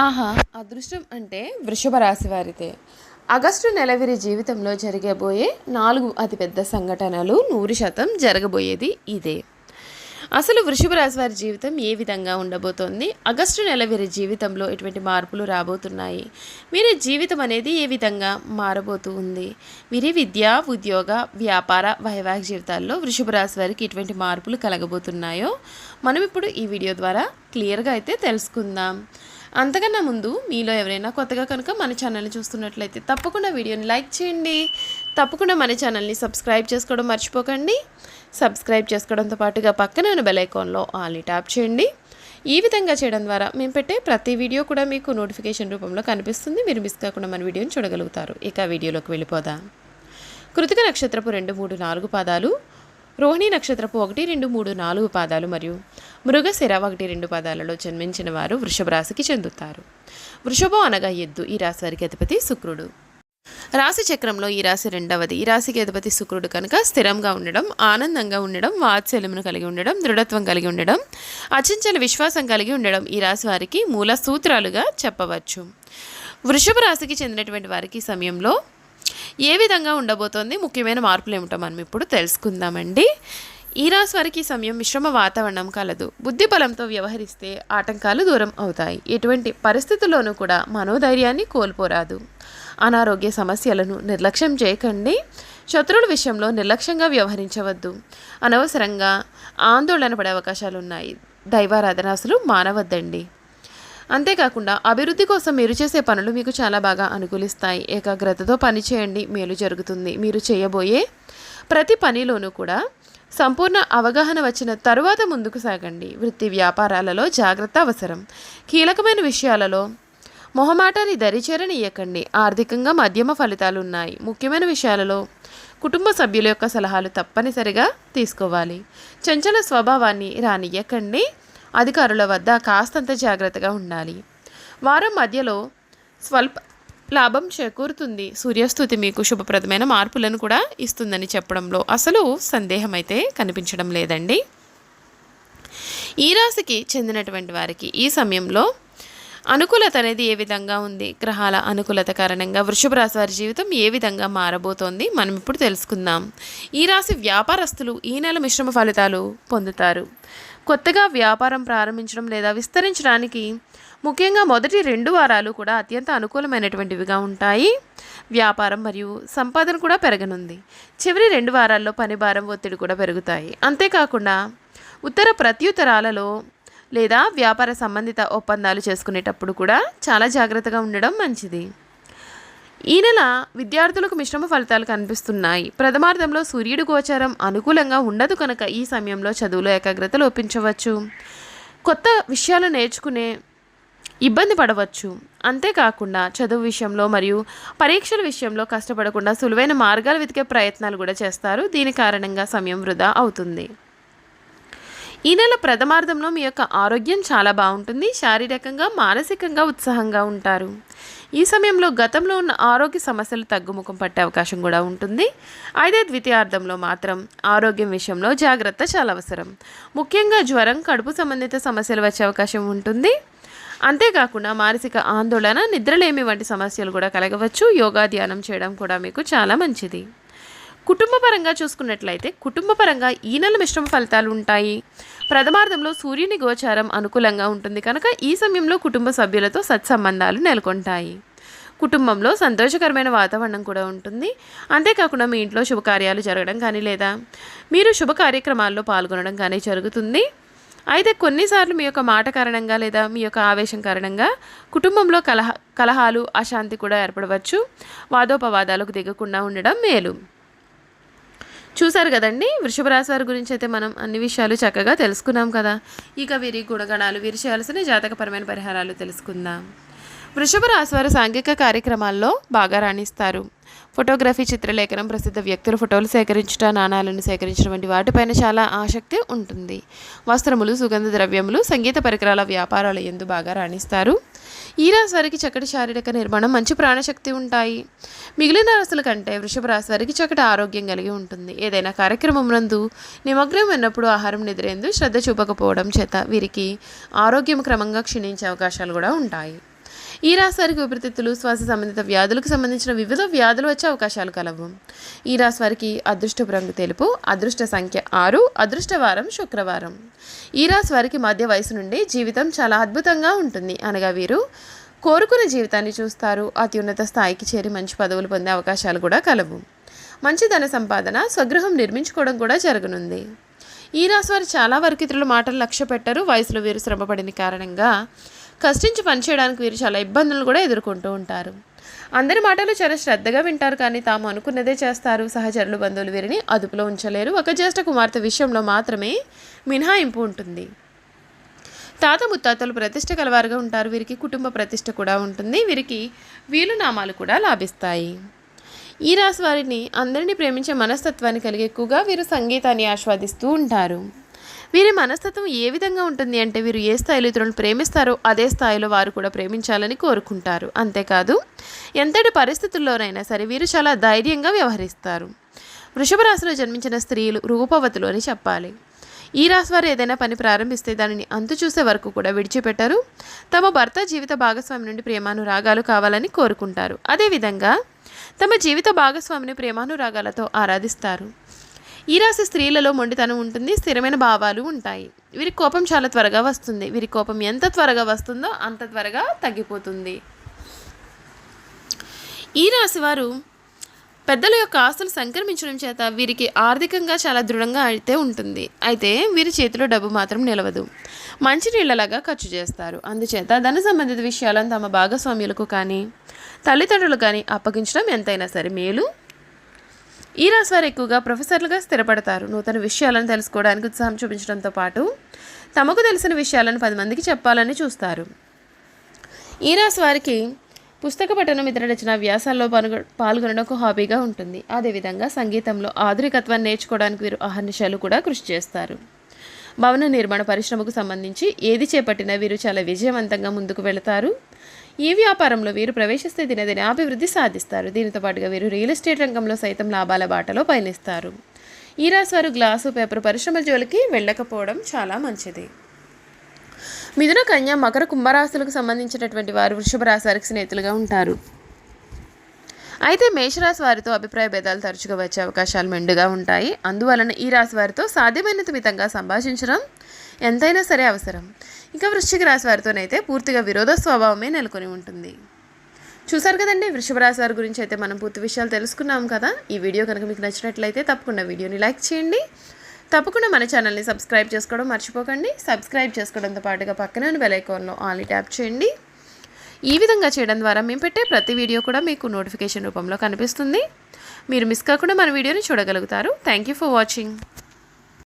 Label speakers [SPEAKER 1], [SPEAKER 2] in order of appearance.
[SPEAKER 1] ఆహా అదృష్టం అంటే వృషభ రాశి వారిదే. ఆగస్టు నెల వీరి జీవితంలో జరగబోయే నాలుగు అతిపెద్ద సంఘటనలు నూరు శాతం జరగబోయేది ఇదే. అసలు వృషభ రాశి వారి జీవితం ఏ విధంగా ఉండబోతోంది? ఆగస్టు నెల వీరి జీవితంలో ఎటువంటి మార్పులు రాబోతున్నాయి? వీరి జీవితం అనేది ఏ విధంగా మారబోతూ ఉంది? వీరి విద్య ఉద్యోగ వ్యాపార వైవాహిక జీవితాల్లో వృషభ రాశి వారికి ఎటువంటి మార్పులు కలగబోతున్నాయో మనం ఇప్పుడు ఈ వీడియో ద్వారా క్లియర్గా అయితే తెలుసుకుందాం. అంతకన్నా ముందు మీలో ఎవరైనా కొత్తగా కనుక మన ఛానల్ని చూస్తున్నట్లయితే తప్పకుండా వీడియోని లైక్ చేయండి. తప్పకుండా మన ఛానల్ని సబ్స్క్రైబ్ చేసుకోవడం మర్చిపోకండి. సబ్స్క్రైబ్ చేసుకోవడంతో పాటుగా పక్కన ఉన్న బెల్ ఐకాన్లో ఆల్ని ట్యాప్ చేయండి. ఈ విధంగా చేయడం ద్వారా మేము పెట్టే ప్రతి వీడియో కూడా మీకు నోటిఫికేషన్ రూపంలో కనిపిస్తుంది. మీరు మిస్ కాకుండా మన వీడియోని చూడగలుగుతారు. ఇక వీడియోలోకి వెళ్ళిపోదాం. కృతిక నక్షత్రపు రెండు మూడు నాలుగు పాదాలు. రోహిణి నక్షత్రపు ఒకటి రెండు మూడు నాలుగు పాదాలు మరియు మృగశిర ఒకటి రెండు పాదాలలో జన్మించిన వారు వృషభ రాశికి చెందుతారు. వృషభం అనగా ఎద్దు. ఈ రాశి వారికి అధిపతి శుక్రుడు. రాశి చక్రంలో ఈ రాశి రెండవది. ఈ రాశికి అధిపతి శుక్రుడు కనుక స్థిరంగా ఉండడం ఆనందంగా ఉండడం వాత్సల్యమును కలిగి ఉండడం దృఢత్వం కలిగి ఉండడం అచంచల విశ్వాసం కలిగి ఉండడం ఈ రాశి వారికి మూల సూత్రాలుగా చెప్పవచ్చు. వృషభ రాశికి చెందినటువంటి వారికి సమయంలో ఏ విధంగా ఉండబోతోంది? ముఖ్యమైన మార్పులు ఏమిటో మనం ఇప్పుడు తెలుసుకుందామండి. ఈ రాశి వారికి సమయం మిశ్రమ వాతావరణం కలదు. బుద్ధి బలంతో వ్యవహరిస్తే ఆటంకాలు దూరం అవుతాయి. ఎటువంటి పరిస్థితుల్లోనూ కూడా మనోధైర్యాన్ని కోల్పోరాదు. అనారోగ్య సమస్యలను నిర్లక్ష్యం చేయకండి. శత్రువుల విషయంలో నిర్లక్ష్యంగా వ్యవహరించవద్దు. అనవసరంగా ఆందోళన పడే అవకాశాలు ఉన్నాయి దైవారాధనాసులు మానవద్దండి. అంతేకాకుండా అభివృద్ధి కోసం మీరు చేసే పనులు మీకు చాలా బాగా అనుకూలిస్తాయి. ఏకాగ్రతతో పనిచేయండి మేలు జరుగుతుంది. మీరు చేయబోయే ప్రతి పనిలోనూ కూడా సంపూర్ణ అవగాహన వచ్చిన తరువాత ముందుకు సాగండి. వృత్తి వ్యాపారాలలో జాగ్రత్త అవసరం. కీలకమైన విషయాలలో మొహమాటాన్ని దరిచేరనియకండి ఆర్థికంగా మధ్యమ ఫలితాలు ఉన్నాయి ముఖ్యమైన విషయాలలో కుటుంబ సభ్యుల యొక్క సలహాలు తప్పనిసరిగా తీసుకోవాలి. చంచల స్వభావాన్ని రానియకండి అధికారుల వద్ద కాస్తంత జాగ్రత్తగా ఉండాలి. వారం మధ్యలో స్వల్ప లాభం చేకూరుతుంది. సూర్యస్థుతి మీకు శుభప్రదమైన మార్పులను కూడా ఇస్తుందని చెప్పడంలో అసలు సందేహం అయితే కనిపించడం లేదండి. ఈ రాశికి చెందినటువంటి వారికి ఈ సమయంలో అనుకూలత అనేది ఏ విధంగా ఉంది? గ్రహాల అనుకూలత కారణంగా వృషభ రాశి వారి జీవితం ఏ విధంగా మారబోతోంది? మనం ఇప్పుడు తెలుసుకుందాం. ఈ రాశి వ్యాపారస్తులు ఈ నెల మిశ్రమ ఫలితాలు పొందుతారు. కొత్తగా వ్యాపారం ప్రారంభించడం లేదా విస్తరించడానికి ముఖ్యంగా మొదటి రెండు వారాలు కూడా అత్యంత అనుకూలమైనటువంటివిగా ఉంటాయి. వ్యాపారం మరియు సంపాదన కూడా పెరగనుంది. చివరి రెండు వారాల్లో పని భారం ఒత్తిడి కూడా పెరుగుతాయి. అంతేకాకుండా ఉత్తర ప్రత్యుత్తరాలలో లేదా వ్యాపార సంబంధిత ఒప్పందాలు చేసుకునేటప్పుడు కూడా చాలా జాగ్రత్తగా ఉండడం మంచిది. ఈ నెల విద్యార్థులకు మిశ్రమ ఫలితాలు కనిపిస్తున్నాయి. ప్రథమార్థంలో సూర్యుడి గోచారం అనుకూలంగా ఉండదు కనుక ఈ సమయంలో చదువులో ఏకాగ్రత లోపించవచ్చు. కొత్త విషయాలు నేర్చుకునే ఇబ్బంది పడవచ్చు. అంతేకాకుండా చదువు విషయంలో మరియు పరీక్షల విషయంలో కష్టపడకుండా సులువైన మార్గాలు వెతికే ప్రయత్నాలు కూడా చేస్తారు. దీని కారణంగా సమయం వృధా అవుతుంది. ఈ నెల ప్రథమార్థంలో మీ యొక్క ఆరోగ్యం చాలా బాగుంటుంది. శారీరకంగా మానసికంగా ఉత్సాహంగా ఉంటారు. ఈ సమయంలో గతంలో ఉన్న ఆరోగ్య సమస్యలు తగ్గుముఖం పట్టే అవకాశం కూడా ఉంటుంది. అయితే ద్వితీయార్థంలో మాత్రం ఆరోగ్యం విషయంలో జాగ్రత్త చాలా అవసరం. ముఖ్యంగా జ్వరం కడుపు సంబంధిత సమస్యలు వచ్చే అవకాశం ఉంటుంది. అంతేకాకుండా మానసిక ఆందోళన నిద్రలేమి వంటి సమస్యలు కూడా కలగవచ్చు. యోగా ధ్యానం చేయడం కూడా మీకు చాలా మంచిది. కుటుంబపరంగా చూసుకున్నట్లయితే కుటుంబపరంగా ఈ నెల మిశ్రమ ఫలితాలు ఉంటాయి. ప్రథమార్థంలో సూర్యుని గోచారం అనుకూలంగా ఉంటుంది కనుక ఈ సమయంలో కుటుంబ సభ్యులతో సత్సంబంధాలు నెలకొంటాయి. కుటుంబంలో సంతోషకరమైన వాతావరణం కూడా ఉంటుంది. అంతేకాకుండా మీ ఇంట్లో శుభకార్యాలు జరగడం కానీ లేదా మీరు శుభ కార్యక్రమాల్లో పాల్గొనడం కానీ జరుగుతుంది. అయితే కొన్నిసార్లు మీ యొక్క మాట కారణంగా లేదా మీ యొక్క ఆవేశం కారణంగా కుటుంబంలో కలహ కలహాలు అశాంతి కూడా ఏర్పడవచ్చు. వాదోపవాదాలకు దిగకుండా ఉండడం మేలు. చూశారు కదండి? వృషభ రాశి వారి గురించి అయితే మనం అన్ని విషయాలు చక్కగా తెలుసుకున్నాం కదా. ఇక వీరి గుణగణాలు వీరి చేయాల్సిన జాతకపరమైన పరిహారాలు తెలుసుకుందాం. వృషభ రాశి వారు సాంఘిక కార్యక్రమాల్లో బాగా రాణిస్తారు. ఫోటోగ్రఫీ చిత్రలేఖనం ప్రసిద్ధ వ్యక్తుల ఫోటోలు సేకరించుట నాణాలను సేకరించడం వంటి వాటిపైన చాలా ఆసక్తి ఉంటుంది. వస్త్రములు సుగంధ ద్రవ్యములు సంగీత పరికరాల వ్యాపారాలు ఎందు బాగా రాణిస్తారు. ఈ రాశి వారికి చక్కటి శారీరక నిర్మాణం మంచి ప్రాణశక్తి ఉంటాయి. మిగిలిన రాశుల కంటే వృషభ రాశి వారికి చక్కటి ఆరోగ్యం కలిగి ఉంటుంది. ఏదైనా కార్యక్రమం నందు నిమగ్నం అయినప్పుడు ఆహారం నిద్రేందు శ్రద్ధ చూపకపోవడం చేత వీరికి ఆరోగ్యం క్రమంగా క్షీణించే అవకాశాలు కూడా ఉంటాయి. ఈ రాశి వారికి ఊపిరితిత్తులు శ్వాస సంబంధిత వ్యాధులకు సంబంధించిన వివిధ వ్యాధులు వచ్చే అవకాశాలు కలవు. ఈ రాశి వారికి అదృష్టపు రంగు తెలుపు అదృష్ట సంఖ్య ఆరు అదృష్టవారం శుక్రవారం. ఈ రాశి వారికి మధ్య వయసు నుండి జీవితం చాలా అద్భుతంగా ఉంటుంది. అనగా వీరు కోరుకునే జీవితాన్ని చూస్తారు. అత్యున్నత స్థాయికి చేరి మంచి పదవులు పొందే అవకాశాలు కూడా కలవు. మంచి ధన సంపాదన స్వగృహం నిర్మించుకోవడం కూడా జరగనుంది. ఈ రాశి వారు చాలా వరకు ఇతరుల మాటలు లక్ష్య పెట్టరు వయసులో వీరు శ్రమపడిన కారణంగా కష్టించి పనిచేయడానికి వీరు చాలా ఇబ్బందులు కూడా ఎదుర్కొంటూ ఉంటారు. అందరి మాటలు చాలా శ్రద్ధగా వింటారు కానీ తాము అనుకున్నదే చేస్తారు. సహచరులు బంధువులు వీరిని అదుపులో ఉంచలేరు. ఒక జ్యేష్ఠ కుమార్తె విషయంలో మాత్రమే మినహాయింపు ఉంటుంది. తాత ముత్తాతలు ప్రతిష్ట కలవారుగా ఉంటారు. వీరికి కుటుంబ ప్రతిష్ట కూడా ఉంటుంది. వీరికి వీలు నామాలు కూడా లాభిస్తాయి. ఈ రాశి వారిని అందరినీ ప్రేమించే మనస్తత్వాన్ని కలిగి ఎక్కువగా వీరు సంగీతాన్ని ఆస్వాదిస్తూ ఉంటారు. వీరి మనస్తత్వం ఏ విధంగా ఉంటుంది అంటే వీరు ఏ స్థాయిలో ఇతరులను ప్రేమిస్తారో అదే స్థాయిలో వారు కూడా ప్రేమించాలని కోరుకుంటారు. అంతేకాదు ఎంతటి పరిస్థితుల్లోనైనా సరే వీరు చాలా ధైర్యంగా వ్యవహరిస్తారు. వృషభ రాశిలో జన్మించిన స్త్రీలు రూపవతులు అని చెప్పాలి. ఈ రాశి వారు ఏదైనా పని ప్రారంభిస్తే దానిని అంతు చూసే వరకు కూడా విడిచిపెట్టరు. తమ భర్త జీవిత భాగస్వామి నుండి ప్రేమానురాగాలు కావాలని కోరుకుంటారు. అదేవిధంగా తమ జీవిత భాగస్వామిని ప్రేమానురాగాలతో ఆరాధిస్తారు. ఈ రాశి స్త్రీలలో మొండితనం ఉంటుంది స్థిరమైన భావాలు ఉంటాయి. వీరి కోపం చాలా త్వరగా వస్తుంది. వీరి కోపం ఎంత త్వరగా వస్తుందో అంత త్వరగా తగ్గిపోతుంది. ఈ రాశి వారు పెద్దల యొక్క ఆస్తులు సంక్రమించడం చేత వీరికి ఆర్థికంగా చాలా దృఢంగా అయితే ఉంటుంది. అయితే వీరి చేతిలో డబ్బు మాత్రం నిలవదు. మంచి నీళ్ళలాగా ఖర్చు చేస్తారు. అందుచేత ధన సంబంధిత విషయాలను తమ భాగస్వామ్యులకు కానీ తల్లిదండ్రులు కానీ అప్పగించడం ఎంతైనా సరే మేలు. ఈ రాశి వారు ఎక్కువగా ప్రొఫెసర్లుగా స్థిరపడతారు. నూతన విషయాలను తెలుసుకోవడానికి ఉత్సాహం చూపించడంతో పాటు తమకు తెలిసిన విషయాలను పది మందికి చెప్పాలని చూస్తారు. ఈ రాశి వారికి పుస్తక పఠనం ఇతర రచన వ్యాసాల్లో పాల్గొ పాల్గొనడం ఒక హాబీగా ఉంటుంది. అదేవిధంగా సంగీతంలో ఆధునికత్వాన్ని నేర్చుకోవడానికి వీరు అహర్నిశాలు కూడా కృషి చేస్తారు. భవన నిర్మాణ పరిశ్రమకు సంబంధించి ఏది చేపట్టినా వీరు చాలా విజయవంతంగా ముందుకు వెళతారు. ఈ వ్యాపారంలో వీరు ప్రవేశిస్తే దినదిన అభివృద్ధి సాధిస్తారు. దీనితో పాటుగా వీరు రియల్ ఎస్టేట్ రంగంలో సైతం లాభాల బాటలో పయనిస్తారు. ఈ రాశి వారు గ్లాసు పేపర్ పరిశ్రమ జోలికి వెళ్ళకపోవడం చాలా మంచిది. మిథున కన్య మకర కుంభరాశులకు సంబంధించినటువంటి వారు వృషభ రాశి వారికి స్నేహితులుగా ఉంటారు. అయితే మేషరాశి వారితో అభిప్రాయ భేదాలు తరచుగా వచ్చే అవకాశాలు మెండుగా ఉంటాయి. అందువలన ఈ రాశి వారితో సాధ్యమైనంత మితంగా సంభాషించడం ఎంతైనా సరే అవసరం. ఇంకా వృశ్చిక రాశి వారితోనైతే పూర్తిగా విరోధ స్వభావమే నెలకొని ఉంటుంది. చూసారు కదండి? వృషభ రాశి వారి గురించి అయితే మనం పూర్తి విషయాలు తెలుసుకున్నాం కదా? ఈ వీడియో కనుక మీకు నచ్చినట్లయితే తప్పకుండా వీడియోని లైక్ చేయండి. తప్పకుండా మన ఛానల్ని సబ్స్క్రైబ్ చేసుకోవడం మర్చిపోకండి. సబ్స్క్రైబ్ చేసుకోవడంతో పాటుగా పక్కన ఉన్న బెల్ ఐకాన్లో ఆన్లీ ట్యాప్ చేయండి. ఈ విధంగా చేయడం ద్వారా మేము పెట్టే ప్రతి వీడియో కూడా మీకు నోటిఫికేషన్ రూపంలో కనిపిస్తుంది. మీరు మిస్ కాకుండా మన వీడియోని చూడగలుగుతారు. Thank you for watching.